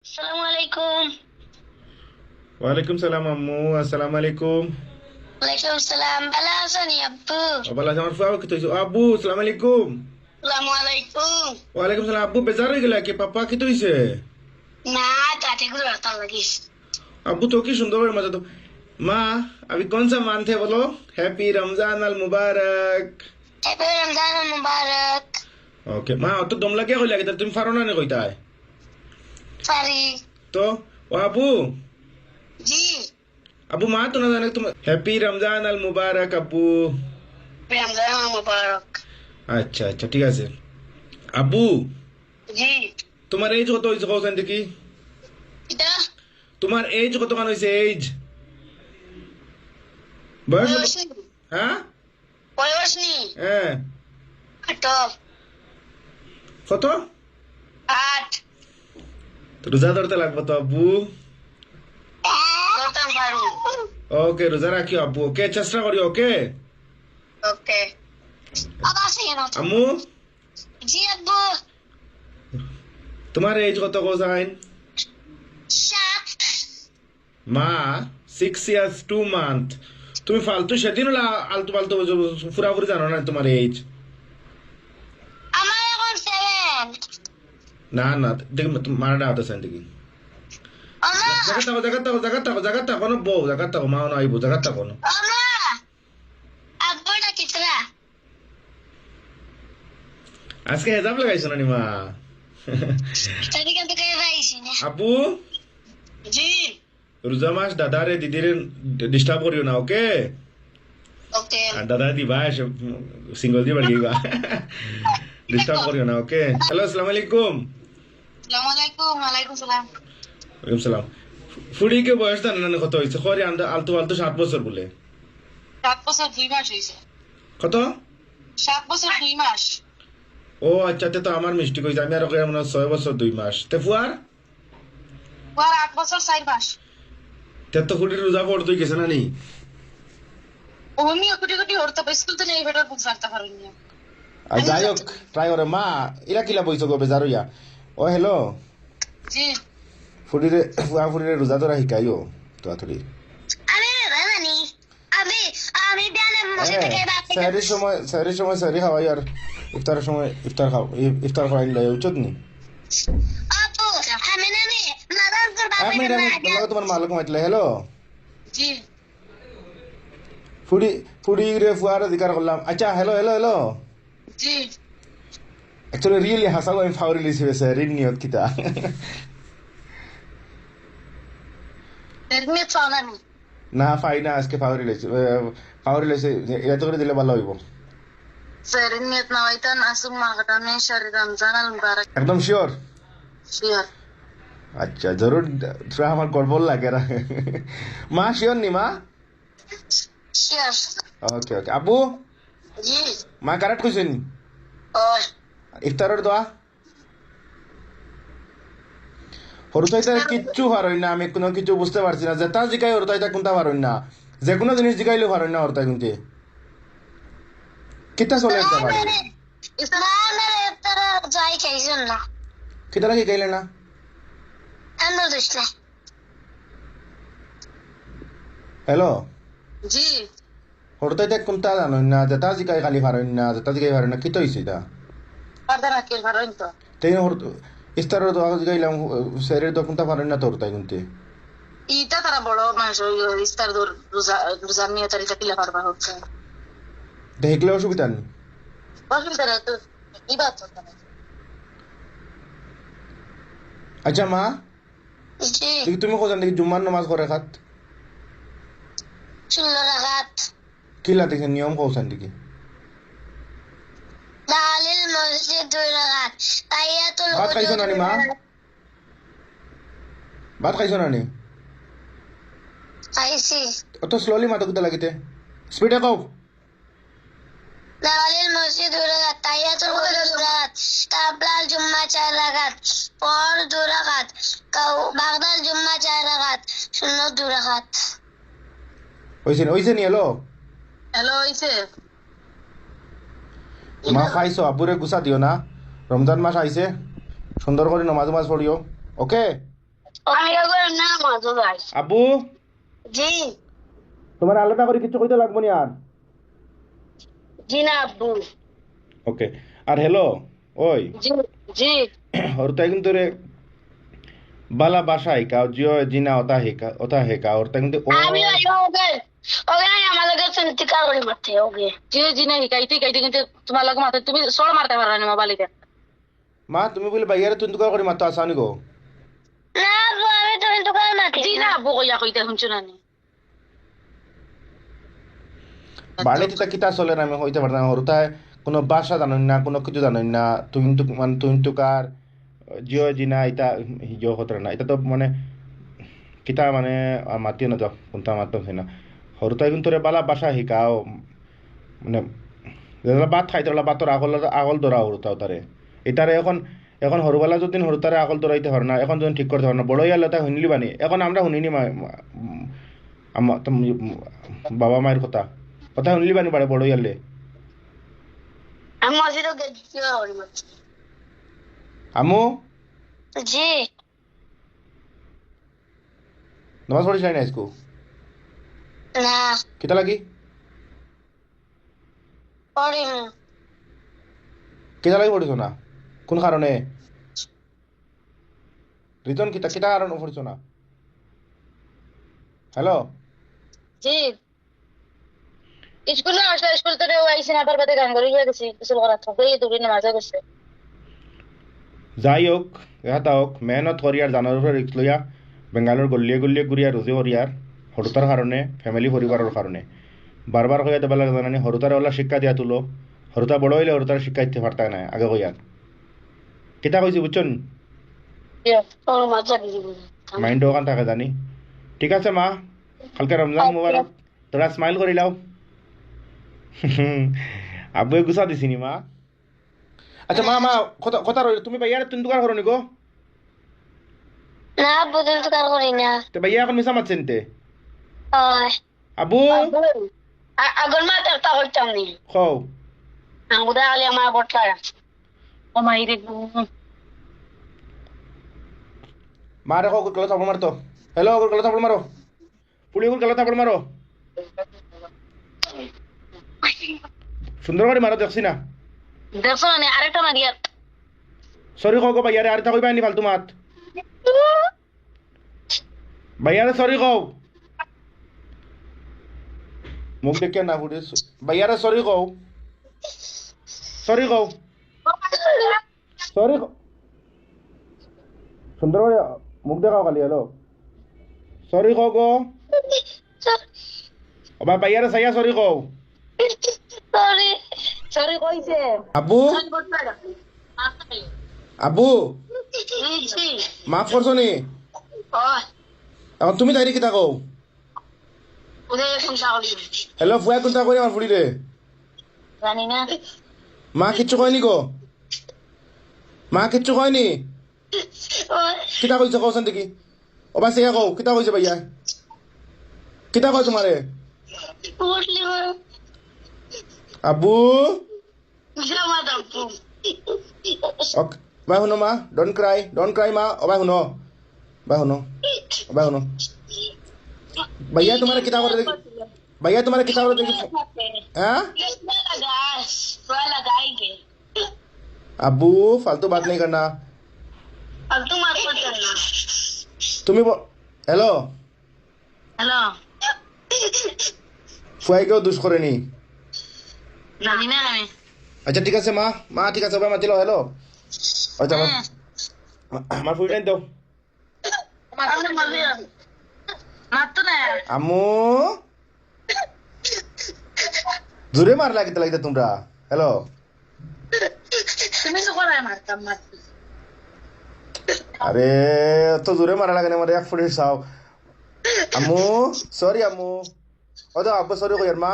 আসসালামু আলাইকুম ওয়ালাইকুম সালাম আম্মু আসসালামু আলাইকুম ওয়ালাইকুম সালাম ভালো আছেন আব্বু ওবালা আমার ফুয়া কি তৈছো আব্বু আসসালামু আলাইকুম আসসালামু আলাইকুম ওয়ালাইকুম সালাম আব্বু বেজার হয়ে গেলা কি পাপা কি তৈছে না তাতে গুলো রাস্তা লাগিস अबू तो की सुंदर है मजा तो माँ अभी कौन सा मान थे बोलो हैप्पी रमजान अल मुबारक হ্যাপি রমজান মুবারক ओके माँ तो दम लगे हो लगे तुम फारो ना नहीं कोई है সরি तो ओ अबू জি अबू माँ तो ना जाने तुम हैप्पी रमजान अल मुबारक अबू রমজান মুবারক अच्छा अच्छा ठीक है सर अबू জি তোমার এজ কত হয়েছে কৌশান দেখি এটা তোমার এজ কত কান হয়েছে এজ বয়স কত? বয়স নেই হ্যাঁ বয়স নেই হ্যাঁ আট কত আট তো রোজা ধরতে লাগবে তো আব্বু? ওকে রোজা রাখিও আব্বু ওকে? চেষ্টা করি ওকে? আম্মু? জি আব্বু। তোমার এজ কত কোসাইন মা সিক্স ইয়ার্স টু মান্থ তুমি ফালতু সেদিন আলতু ফালতু পুরাপুরি জানো না তোমার এজ আমার এখন সেভেন না না দেখি মারা না হতেছেন দেখি আমার জায়গা থাকো জায়গা থাকো জায়গা থাকো জায়গা থাকো না বউ জায়গা থাকো মা না আইবো জায়গা থাকো না আমার আব্বুটা কিতরা আজকে হেজাব লাগাইছো না নি মা স্টাডি করতে করে পাইছি না আব্বু জি রোজা মাস দাদারে দিদিরে ডিস্টার্ব করিও না ওকে ওকে আর দাদা দিবা সিঙ্গল দিয়ে বাড়ি গা ডিস্টার্ব করিও না ওকে হ্যালো আসসালামু আলাইকুম আসসালামু আলাইকুম ওয়ালাইকুম সালাম। ওয়ালাইকুম সালাম ফুড়িকে বয়স জানে না কত হয়েছে? খরে আন্দা আলতু আলতু সাত বছর বলে। সাত বছর দুই মাস হয়েছে। কত? সাত বছর দুই মাস। ও আচ্ছা তে তো আমার মিষ্টি কইছে। আমি আর ওকে মনে ছয় বছর দুই মাস। তে ফুয়ার? আট বছর চার মাস। তে তো রোজা পড় তুই গেছে না নি? অমনি কুটি কুটি হরতে স্কুল তো নেই বেটার বুক সারতে পারেন না। আর যাই হোক ট্রাই করে। মা ইলা কিলা বইছো গো বেজার হইয়া? ও হ্যালো জি। ফুড়িরে ফুয়া ফুড়িরে রোজা তোরা শিকাইও তো আথরি আমি জানি আমি আমি জানি মসজিদ থেকে স্যারের সময় স্যারের সময় স্যারি খাওয়াই আর ইফতারের সময় ইফতার খাও ইফতার খাওয়াই লাই উচিত নি? এক মিনিট আমি তোমার মালক মাইতলে হ্যালো ফুড়ি ফুড়ি রে ফুয়ার করলাম আচ্ছা হ্যালো হ্যালো হ্যালো জি। হাসাবো আমি ফাউরি লিছি বেছে ঋণ নিয়ত কিতা এমনি চলানি না ফাই না আজকে ফাউরি লিছি ফাউরি লিছি এত করে দিলে ভালো হইব স্যার নিয়ত না হইতান আসুম মাগাটানে শারি রমজান আল মুবারক একদম শিওর শিওর আচ্ছা জরুর থোড়া আমার গড়বড় লাগে না মা শিওর নি মা শিওর ওকে ওকে আবু জি মা কারেক্ট কইছেন ইফতারের দোয়া? হরুতাইতা কিচ্ছু পারই না আমি কোনো কিছু বুঝতে পারছি না। যেটা জিগাই হরুতাইতা কোনটা পারই না। যে কোনো জিনিস জিগাইলেও পারই না হরতাই কোনতে কিতা চলে খাইছেন না। কিতা কি গাইলে না? হ্যালো? জি। হরতাইতা কোনটা জানোই না যেটা জিগাই খালি পারই না যেটা জিগাই পারই না কিতা হইছে এটা? ইস্তার দূর রোজা রোজা নিয়ে তারিখটা কিলা পারবা হচ্ছে। দেখলে অসুবিধা নেই? অসুবিধা নেই তো ইবাদ আচ্ছা মা? জি তুমি কোথান দেখি জুম্মার নামাজ করে খাত। ষোলো রাখাত। কিলা দেখি নিয়ম কৌশান দেখি। দুই রাখাত তাইয়াতুল ভাত খাইছো নানি মা? ভাত খাইছো নানি খাইছি। অত স্লোলি মাথা কুতা লাগিতে। স্পিডে কও। দালিল মসজিদ দুই রাখাত তাইয়াতুল দুই রাখাত কাবলাল জুম্মা চার রাখাত পর কাউ বাগদাল জুম্মা চার রাখাত শূন্য ওইছে ওইছে নি এলো হ্যালো হইছে। মা খাইছো আব্বুরে গুছা দিও না। রমজান মাস আইছে সুন্দর করে নমাজ মাজ পড়িও ওকে আব্বু জি। তোমার আলাদা করে কিছু কইতে লাগবো না আর জি না আব্বু ওকে আর হ্যালো ওই জি ওর তাই কিন্তু রে বালা বাসা হিকা জিও জিনা ওতা হিকা ওতা হিকা। ওর তাই কিন্তু করে তুমি পারো মোবাইলতে। মা তুমি বলে বাইয়ারে তুই তুকা করে মাতো আসানি গো না আব্বু আমি তো কিন্তু মারতে জি না। আব্বু কইয়া কইতে শুনছো না নি। বাড়িতে তা কিতা চলে না আমি হইতে পারতাম হরতায় কোনো বাসা জানেন না কোনো কিছু জানেন না তুই তো মানে তুই তুকার জিও জিনা ইতা হিজো হতরে না। এটা তো মানে কিতা মানে মাতিও না তো কোনটা মাতো না সৰুতে কিন্তু বালা বাচা শিকাও। মানে বাট ঠাইত অলপ বাটৰ আগল আগল দৰা সৰু তাৰে। এতিয়াৰে এখন এখন সৰু বেলা যদি সৰু তাৰে আগল দৰাইতে ধৰণা এখন যদি ঠিক কৰি ধৰণা বড়োয়াল এটা শুনিলি বানি এখন আমাৰ শুনি নিম বাবা মায়ৰ কথা? কথা শুনিলি পানি পাৰে বড়োয়ালে আমো জি। নমস্কাৰ চাই নাই স্কুল? না। কিতা লাগি? পড়ি কিতা লাগি পড়িস না? কোন কারণে রিজন কিতা কিতা কারণে পড়িস না? হ্যালো জি। স্কুল না আসলে স্কুল তো আইসি না বারবাদে গান করে গিয়ে গেছি কিছু করার থাকে এই দুদিন মাঝে গেছে। যাই হোক এহাতা হোক মেহনত করি আর জানার উপরে রিক্স লইয়া বেঙ্গালোর গলিয়ে গলিয়ে ঘুরিয়া রুজি করিয়ার সৰুতাৰ কাৰণে ফেমিলি পৰিবাৰৰ কাৰণে। বাৰ বাৰ কইয়া দেবা লাগে জানানি সৰুতাৰে ওলা শিক্ষা দিয়া তুলো। সৰুতা বড় হইলে সৰুতাৰ শিক্ষা দিতে পারতা নাই আগে বুঝছন ওর মজা দিব। মাইন্ড ওখান থাকে জানি। ঠিক আছে মা কালকে রমজান মুবারক তোরা স্মাইল করে লাও। আব্বুয়ে গুছা দিছিনি মা? আচ্ছা মা মা কথা কথা রইল তুমি ভাইয়ারে তুমি দোকান করো নিকো না আব্বু কিন্তু কার না। তে ভাইয়া এখন মিশা মারছেন তে আব্বু আগর মা তো তা করতাম নি খও আঙ্গুদা আলি আমার বটলা ও মাইরে মা রে কো গলা থাপড় মারতো হ্যালো গলা থাপড় মারো পুলি গলা থাপড় মারো সুন্দর করে মারো দেখছি না দেখছ না আরেকটা মারিয়া সরি কও গো ভাইয়ারে আর তা কইবা নি ফালতু মাত ভাইয়ারে সরি কও মুখ দেখে না ফুটে ভাইয়ারে সরি কও সরি কও সরি সুন্দর করে মুখ দেখাও খালি হ্যালো সরি কও গো ওবা ভাইয়ারে সাইয়া সরি কও সরি সরি কইছে আব্বু জি মাফ করছ নি এখন তুমি তাইরি এখন তাহলে হ্যালো ফুয়া কোনটা কই আমার ফুড়িরে জানি না। মা কিচ্ছু কয়নি গো? মা কিচ্ছু কয়নি? কিতা কইছে কওছেন দেখি অবা সেয়া কও? কিতা কইছে ভাইয়া? কিতা কয় তোমারে? অক বাই শুনো মা ডোন্ট ক্রাই ডোন্ট ক্রাই মা। অবাই শুনো। বাই শুনো অবাই শুনো। ভাইয়া তোমারে কিতা করে দেখি ভাইয়া তোমারে কিতা করে দেখি হ্যাঁ लगाएंगे আব্বু ফালতু বাত নেই করনা अब तुम आपको करना তুমি হ্যালো হ্যালো ফুয়াইকেও দুষ করেনি জানি না আমি আচ্ছা ঠিক আছে মা মা ঠিক আছে ওবাই মাতিল হ্যালো আচ্ছা আমার আমার ফুল টাইম দাও মারতো না আম্মু। জোরে মার লাগিতে লাগিতে তোমরা। হ্যালো আরে তো জোরে মারা লাগে না আমার এক ফুটে চাও আম্মু সরি আম্মু। ও তো আব্বু সরি কইয়ার মা।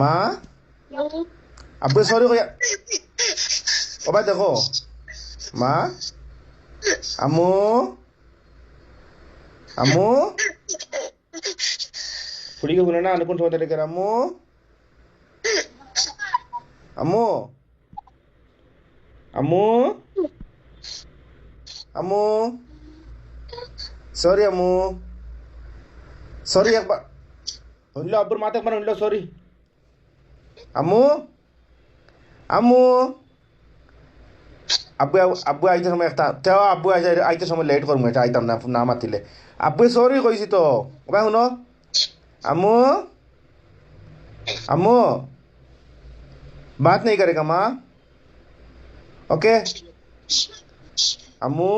মা। আব্বু সরি কইয়ার ও ভাই দেখো। মা। আম্মু। আম্মু ফুড়িকে শুনে না অনুকূল সময় দেখে আম্মু আম্মু আম্মু আম্মু সরি আম্মু সরি একবার হইল আব্বুর মাথা একবার হইল সরি আম্মু আম্মু আব্বু আব্বু আইতে সময় একটা তেও আব্বু আইতে আইতে সময় লেট করব এটা আইতাম না না মাতিলে আব্বু সরি কইছি তো ওবা শুনো আম্মু আম্মু बात नहीं करेगा माँ ओके अम्मू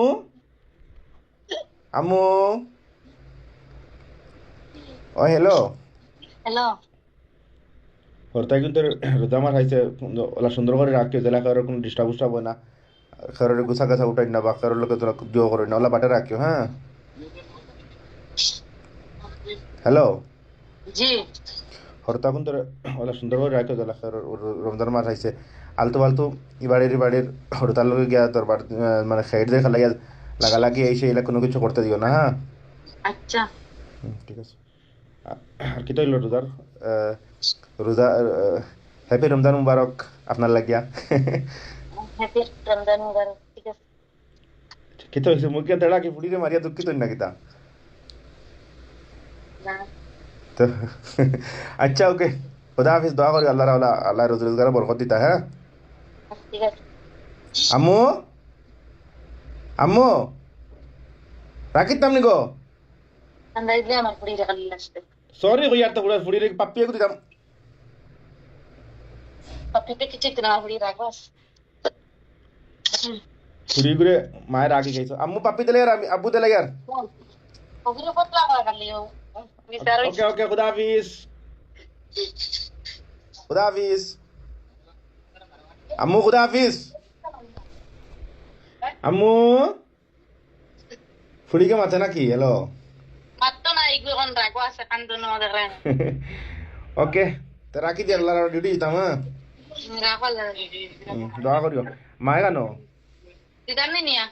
अम्मू ও হ্যালো হ্যালো হরতাই কিন্তু রোদামার হাইছে ওলা সুন্দর করে রাখিও জেলা কারোর কোনো ডিস্টার্ব উস্টার্ব হয় না কারোর গুছা গাছা উঠাই না বা কারোর লোকে তোরা দিও করে না ওলা বাটে রাখিও হ্যাঁ হ্যালো জি। হরতা কিন্তু ওলা সুন্দর করে রাখিও জেলা রমজান মাস হাইছে আলতু ফালতু ইবাড়ির ইবাড়ির হরতার লোকে গিয়া তোর বাড়ি মানে সাইড দিয়ে খেলাইয়া লাগালাগি এই সেই কোনো কিছু করতে দিও না হ্যাঁ আচ্ছা। ঠিক আছে। আর কি তৈল রোজার রোজা হ্যাপি রমজান মুবারক আপনার লাগিয়া। হ্যাপি রমজান মুবারক ঠিক আছে। কিতো হয়েছে মুখে তেড়া কি ফুড়িরে মারিয়া দুঃখিত না কিতা না তো আচ্ছা ওকে খুদা হাফিজ দোয়া করি আল্লাহ রাওলা আল্লাহ রোজ রোজগার বরকত দিতা হ্যাঁ ঠিক আছে আম্মু আম্মু রাখিত নামনি গো আমরা দিলে আমার পুরি রাখালি আসবে সরি কই আর তো পুরা ফুড়িরে পাপ্পিয়ে কো দিতাম পাপিতে কিছু দিন আমার পুরি রাখবাস ফুড়ি করে মায়ের আগে খাইছো আম্মু পাপ্পি দিলে আর আমি আব্বু দিলে আর ওগুলো বদলা করা খালি ও বিচার ওকে ওকে খুদা হাফিজ খুদা হাফিজ আম্মু খুদা হাফিজ আম্মু ফুড়িকে মাথে নাকি হ্যালো মাত্র না এগুলো কোন রাখব আছে কান্দন আমাদের ওকে তো রাখি দিয়ে আল্লাহ ডিউটি যেতাম হ্যাঁ রাখা হুম, দোয়া করিও মায়ে গানো দিদার নিয়া